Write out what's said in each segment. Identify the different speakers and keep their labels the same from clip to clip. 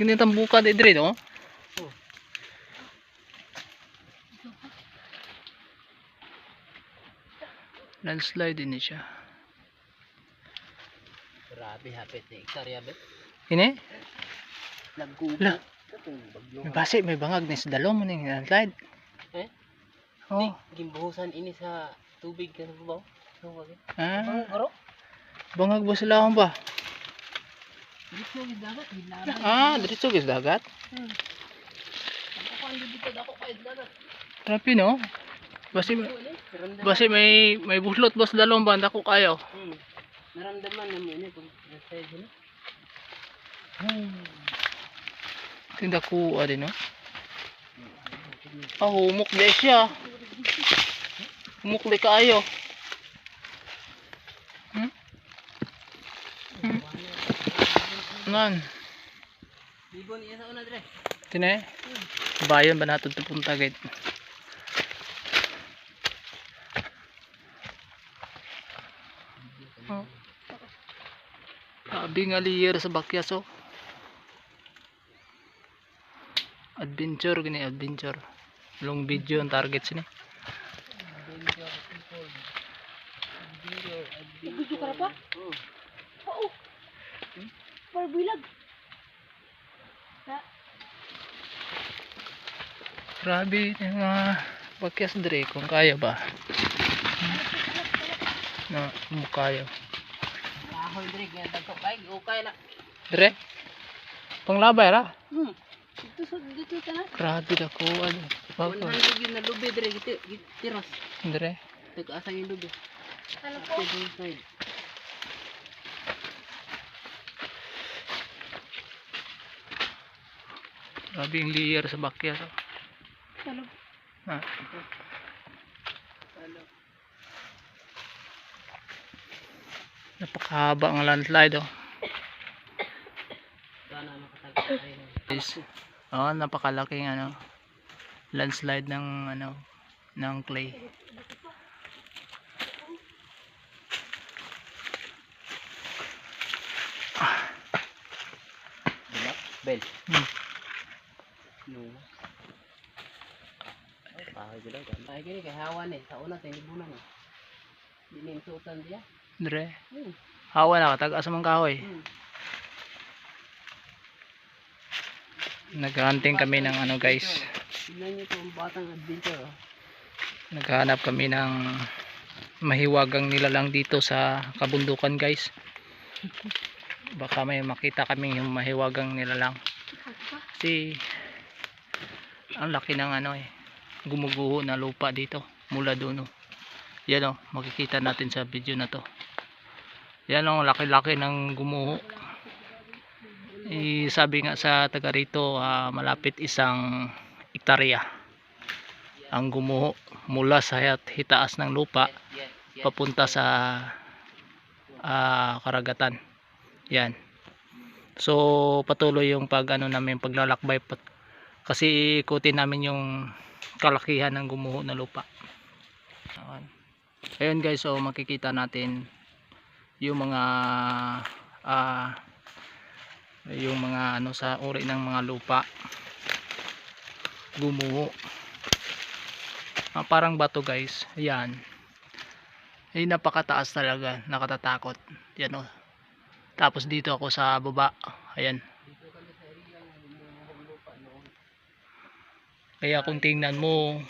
Speaker 1: Ganitang bukad eh dire no?
Speaker 2: Oh.
Speaker 1: Landslide eh siya.
Speaker 2: Grabe hapit ni Iktarya bet.
Speaker 1: Ini?
Speaker 2: Nagkubo.
Speaker 1: La.
Speaker 2: Katong bagyo.
Speaker 1: May basi, may bangag ni sa dalom mo ning landslide.
Speaker 2: Eh?
Speaker 1: Oh.
Speaker 2: Gimbuhusan ini sa tubig kan ba? Ano ba?
Speaker 1: Ah,
Speaker 2: Garo.
Speaker 1: bangag ba sila akong ba?
Speaker 2: Dito yung dagat.
Speaker 1: Ah, diretso gis dagat.
Speaker 2: Hmm. Ako pa dito dako kay dagat.
Speaker 1: Grabe no? Basi
Speaker 2: Naramdaman.
Speaker 1: basi may may buslot ba sa dalom ba ko kayo.
Speaker 2: Hmm. Naramdaman na mo ini pag nasa yun.
Speaker 1: Tinda ko din no? Ah, humok siya. Humok di kaayo. Hmm? Hmm? Ngan.
Speaker 2: Libon iya sa una dire.
Speaker 1: Tine. Bayon ba nato ito punta gate? Oh. Sabi nga liyer sa bakyas oh. Adventure gini adventure. Long video ang target sini. Grabe yung mga bakyas dire kung kaya ba. Na mo kaya.
Speaker 2: Kahoy dire kaya dagko kay okay na.
Speaker 1: Dire. Panglabay ra.
Speaker 2: Hmm.
Speaker 3: Dito sa dito ka na.
Speaker 1: Grabe dako ano. Bago.
Speaker 2: 100 yun na lubi dire giti tiras.
Speaker 1: Dire.
Speaker 2: Tag-asa yung lubi.
Speaker 3: Ano po?
Speaker 1: Grabe yung layer sa bakyas. oh.
Speaker 3: Ano?
Speaker 1: Ha.
Speaker 2: Ano?
Speaker 1: Napakahaba ang landslide oh. Is, oh, napakalaking ano landslide ng ano ng clay.
Speaker 2: Diba? Bel.
Speaker 1: Hmm.
Speaker 2: No. Gila kan. Pahay gini kay hawan eh. Sa una tayo libunan eh. Dininsutan dia.
Speaker 1: Dire.
Speaker 2: Hmm.
Speaker 1: Hawa na katag asa man kahoy.
Speaker 2: Hmm.
Speaker 1: Naghahunting kami ng ano guys.
Speaker 2: Tingnan niyo itong batang adventure. Oh.
Speaker 1: Naghahanap kami ng mahiwagang nilalang dito sa kabundukan guys. Baka may makita kami yung mahiwagang nilalang. Kasi ang laki ng ano eh gumuguho na lupa dito mula doon oh. Yan oh, makikita natin sa video na to. Yan oh, laki-laki ng gumuho. Eh, sabi nga sa taga rito ah, malapit isang ektarya ang gumuho mula sa hit- hitaas ng lupa papunta sa ah, karagatan. Yan. So patuloy yung pag ano namin paglalakbay kasi ikutin namin yung kalakihan ng gumuho na lupa. Ayun guys, so makikita natin yung mga ah yung mga ano sa uri ng mga lupa. Gumuho. Ah, parang bato guys. Ayan. Ay napakataas talaga. Nakatatakot. Yan o tapos dito ako sa baba. Ayan kaya kung tingnan mo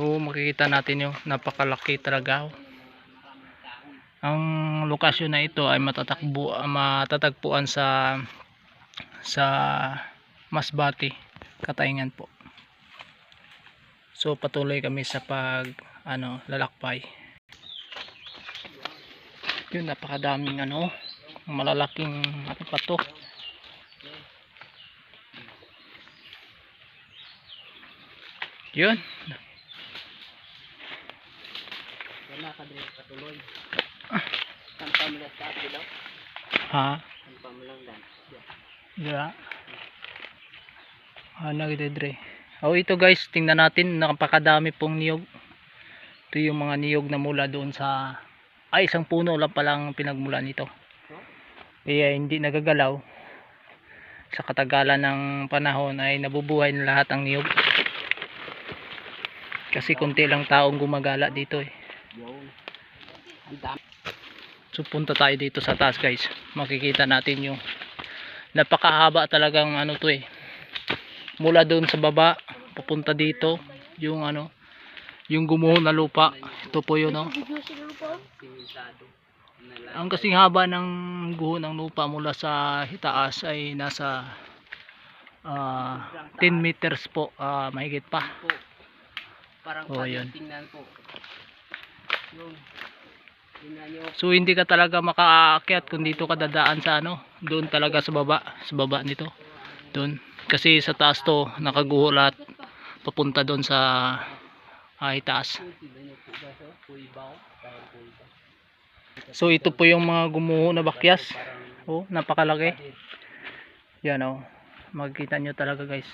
Speaker 1: o makikita natin yung napakalaki talaga oh. ang lokasyon na ito ay matatakbo matatagpuan sa sa Masbati Katayngan po. So patuloy kami sa pag ano lalakbay. Yun napakadaming ano malalaking ano pa to yun.
Speaker 2: Wala ka din patuloy. Sampa mo lang sa daw.
Speaker 1: ha?
Speaker 2: Sampa mo lang dan.
Speaker 1: yeah ano kita dre oh ito guys tingnan natin. Napakadami pong niyog. Ito yung mga niyog na mula doon sa ay isang puno lang palang pinagmula nito. Kaya hindi nagagalaw. Sa katagalan ng panahon ay nabubuhay na lahat ang niyog kasi konti lang taong gumagala dito eh. So punta tayo dito sa taas guys. Makikita natin yung napakahaba talagang ano to eh. Mula doon sa baba papunta dito yung ano yung gumuho na lupa. Ito po yun.
Speaker 2: Na
Speaker 1: Ang kasing haba ng guho ng lupa mula sa itaas ay nasa ah, 10 meters po ah, mahigit pa.
Speaker 2: Parang
Speaker 1: Oh, yun.
Speaker 2: tingnan po. Yung.
Speaker 1: So hindi ka talaga makaakyat kung dito ka dadaan sa ano, doon talaga sa baba, sa baba nito. Doon. Kasi sa taas to nakaguho lahat papunta doon sa ay taas.
Speaker 2: So?
Speaker 1: Ito po yung mga gumuho na bakyas. Oh, napakalaki. Yan oh. Makikita nyo talaga guys.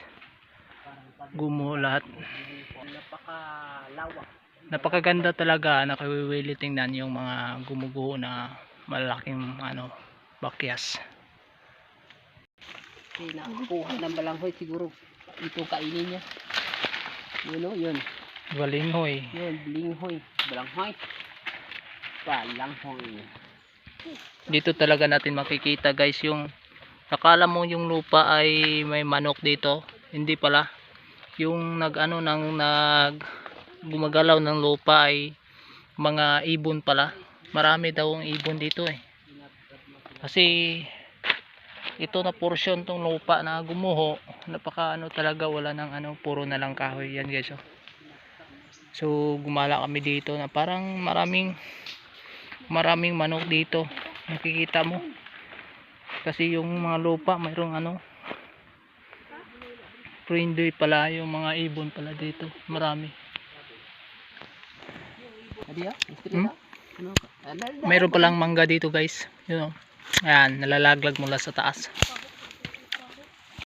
Speaker 1: Gumuho lahat.
Speaker 2: napakalawak.
Speaker 1: Napakaganda talaga nakawiwili tingnan yung mga gumuguho na malaking ano bakyas.
Speaker 2: Kasi nakakuha ng balanghoy siguro. Ito kainin niya. Yun o, yun.
Speaker 1: Balinghoy.
Speaker 2: Yun, balinghoy. Balanghoy. Balanghoy.
Speaker 1: dito talaga natin makikita guys yung akala mo yung lupa ay may manok dito hindi pala yung nag ano nang nag gumagalaw ng lupa ay mga ibon pala. Marami daw ang ibon dito eh. Kasi ito na portion tong lupa na gumuho napaka ano talaga wala nang ano puro na lang kahoy. Yan guys oh. so gumala kami dito na parang maraming maraming manok dito. Nakikita mo. Kasi yung mga lupa mayroong ano friendly pala yung mga ibon pala dito. Marami.
Speaker 2: Ah,
Speaker 1: Hmm?
Speaker 2: Ano?
Speaker 1: Mayroon palang mangga dito guys. Yun know. ayan nalalaglag mula sa taas